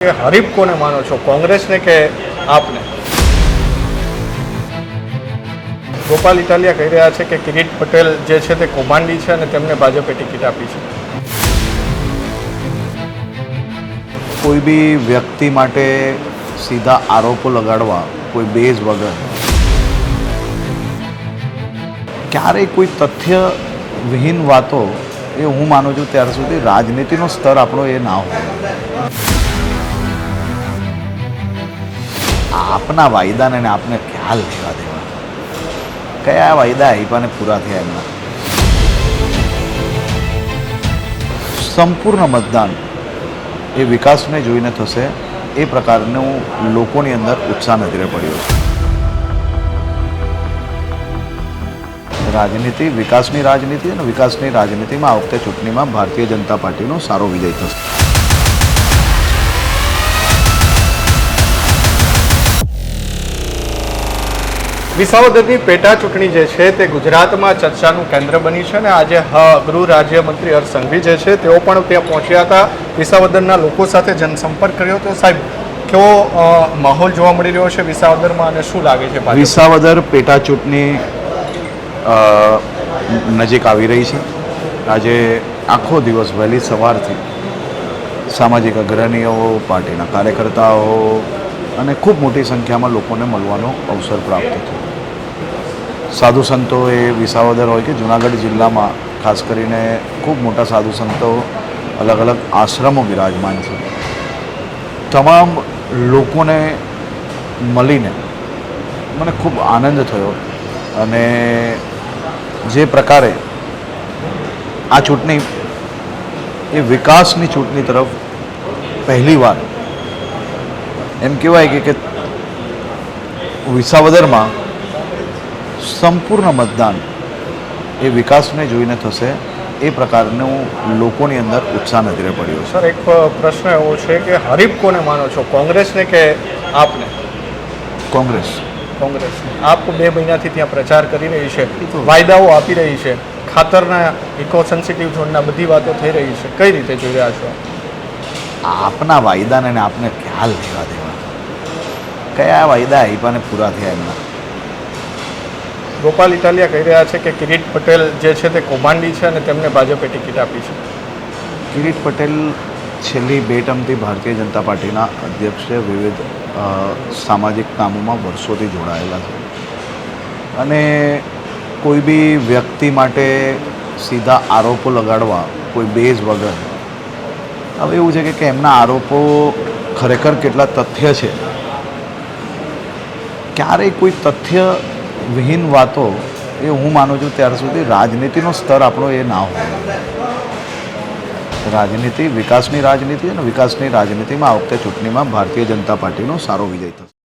હરીફ કોને માનો છો? કોંગ્રેસને કે આપને? ગોપાલ ઇટાલિયા કહી રહ્યા છે કે કિરીટ પટેલ જે છે તે કૌભાંડી છે અને તેમને ભાજપે ટિકિટ આપી છે. કોઈ બી વ્યક્તિ માટે સીધા આરોપો લગાડવા કોઈ બેઝ વગર ક્યારેય કોઈ તથ્ય વિહીન વાતો એ હું માનું છું ત્યાર સુધી રાજનીતિનો સ્તર આપણો એ ના હોય. આપના વાયદાને અને આપને ખ્યાલ લેવા દેવા. કયા વાયદા આપ્યા ને પૂરા થયા એમના? સંપૂર્ણ મતદાન એ વિકાસને જોઈને થશે. એ પ્રકારનું લોકોની અંદર ઉત્સાહ નજરે પડ્યો છે. રાજનીતિ, વિકાસની રાજનીતિ અને વિકાસની રાજનીતિમાં આ વખતે ચૂંટણીમાં ભારતીય જનતા પાર્ટીનો સારો વિજય થશે. વિસાવદરની પેટા ચૂંટણી જે છે તે ગુજરાતમાં ચર્ચાનું કેન્દ્ર બની છે અને આજે ગૃહ રાજ્યમંત્રી હર્ષ સંઘવી જે છે તેઓ પણ ત્યાં પહોંચ્યા હતા. વિસાવદરના લોકો સાથે જનસંપર્ક કર્યો તો સાહેબ, કેવો માહોલ જોવા મળી રહ્યો છે વિસાવદરમાં અને શું લાગે છે? વિસાવદર પેટા ચૂંટણી નજીક આવી રહી છે. આજે આખો દિવસ વહેલી સવારથી સામાજિક અગ્રણીઓ, પાર્ટીના કાર્યકર્તાઓ અને ખૂબ મોટી સંખ્યામાં લોકોને મળવાનો અવસર પ્રાપ્ત થયો. સાધુ સંતો એ વિસાવદર હોય કે જુનાગઢ જિલ્લામાં, ખાસ કરીને ખૂબ મોટા સાધુ સંતો અલગ અલગ આશ્રમો બિરાજમાન છે. તમામ લોકોને મળીને મને ખૂબ આનંદ થયો અને જે પ્રકારે આ ચૂંટણી, એ વિકાસની ચૂંટણી તરફ પહેલીવાર એમ કહેવાય કે વિસાવદરમાં સંપૂર્ણ મતદાન એ વિકાસને જોઈને થશે એ પ્રકારનું લોકોની અંદર ઉત્સાહ નજરે પડ્યો સર એક પ્રશ્ન એવો છે કે હરીફ કોને માનો છો? કોંગ્રેસને કે આપને? કોંગ્રેસ. કોંગ્રેસ આપ બે મહિનાથી ત્યાં પ્રચાર કરી રહી છે. વાયદાઓ આપી રહી છે. ખાતરના ઇકો સેન્સિટિવ ઝોનના બધી વાતો થઈ રહી છે. કઈ રીતે જોઈ રહ્યા છો? આપના વાયદાને આપને ખ્યાલ લેવા દેવા. કયા વાયદા આપ્યા ને પૂરા થયા એમના? ગોપાલ ઇટાલિયા કહી રહ્યા છે કે કિરીટ પટેલ જે છે તે કૌભાંડી છે અને તેમને ભાજપે ટિકિટ આપી છે. કિરીટ પટેલ છેલ્લી બે ટર્મથી ભારતીય જનતા પાર્ટીના અધ્યક્ષે વિવિધ સામાજિક કામોમાં વર્ષોથી જોડાયેલા છે. અને કોઈ બી વ્યક્તિ માટે સીધા આરોપો લગાડવા, કોઈ બેઝ વગર, હવે એવું છે કે એમના આરોપો ખરેખર કેટલા તથ્ય છે. ક્યારેય કોઈ તથ્ય વિહીન વાતો એ હું માનું છું ત્યાર સુધી રાજનીતિનો સ્તર આપણો એ ના હોય. રાજનીતિ વિકાસની રાજનીતિ અને વિકાસની રાજનીતિમાં આ વખતે ચૂંટણીમાં ભારતીય જનતા પાર્ટીનો સારો વિજય થશે.